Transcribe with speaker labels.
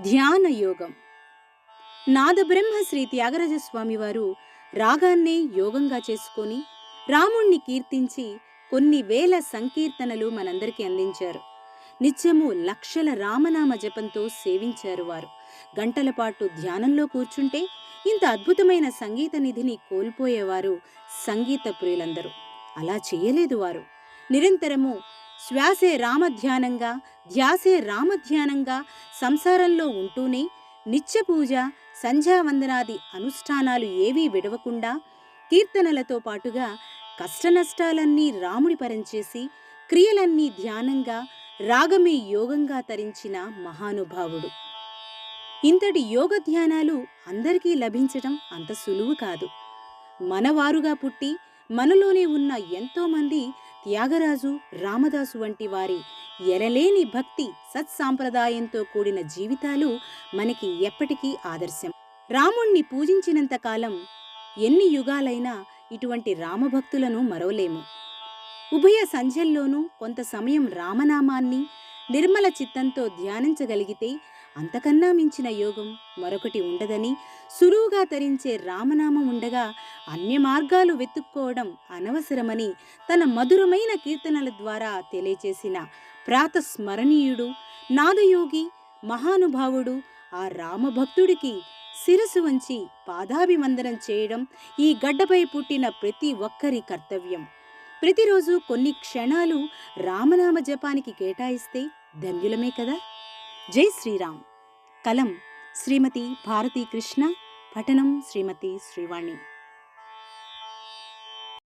Speaker 1: ధ్యాన యోగం. నాదబ్రహ్మ శ్రీ త్యాగరాజ స్వామి వారు రాగాన్నే యోగంగా చేసుకొని రాముణ్ణి కీర్తించి కొన్ని వేల సంకీర్తనలు మనందరికీ అందించారు. నిత్యము లక్షల రామనామ జపంతో సేవించారు వారు. గంటల పాటు ధ్యానంలో కూర్చుంటే ఇంత అద్భుతమైన సంగీత నిధిని కోల్పోయేవారు సంగీత ప్రియులందరూ అలా చేయలేదు వారు. నిరంతరము శ్వాసే రామధ్యానంగా ధ్యాసే రామధ్యానంగా సంసారంలో ఉంటూనే నిత్య పూజ సంధ్యావందనాది అనుష్ఠానాలు ఏవీ విడవకుండా కీర్తనలతో పాటుగా కష్టనష్టాలన్నీ రాముడి పరంచేసి క్రియలన్నీ ధ్యానంగా రాగమే యోగంగా తరించిన మహానుభావుడు. ఇంతటి యోగ ధ్యానాలు అందరికీ లభించటం అంత సులువు కాదు. మనవారుగా పుట్టి మనలోనే ఉన్న ఎంతోమంది త్యాగరాజు రామదాసు వంటి వారి ఎరలేని భక్తి సత్సాంప్రదాయంతో కూడిన జీవితాలు మనకి ఎప్పటికీ ఆదర్శం. రాముణ్ణి పూజించినంత కాలం ఎన్ని యుగాలైనా ఇటువంటి రామభక్తులను మరవలేము. ఉభయ సంధ్యల్లోనూ కొంత సమయం రామనామాన్ని నిర్మల చిత్తంతో ధ్యానించగలిగితే అంతకన్నా మించిన యోగం మరొకటి ఉండదని సులువుగా తరించే రామనామం ఉండగా అన్య మార్గాలు వెతుక్కోవడం అనవసరమని తన మధురమైన కీర్తనల ద్వారా తెలియచేసిన ప్రాతస్మరణీయుడు నాదయోగి మహానుభావుడు ఆ రామభక్తుడికి శిరసు వంచి పాదాభివందనం చేయడం ఈ గడ్డపై పుట్టిన ప్రతి ఒక్కరి కర్తవ్యం. ప్రతిరోజు కొన్ని క్షణాలు రామనామ జపానికి కేటాయిస్తే ధన్యులమే కదా! జై శ్రీరామ్. కలం శ్రీమతి భారతీ కృష్ణ పఠనం శ్రీమతి శ్రీవాణి.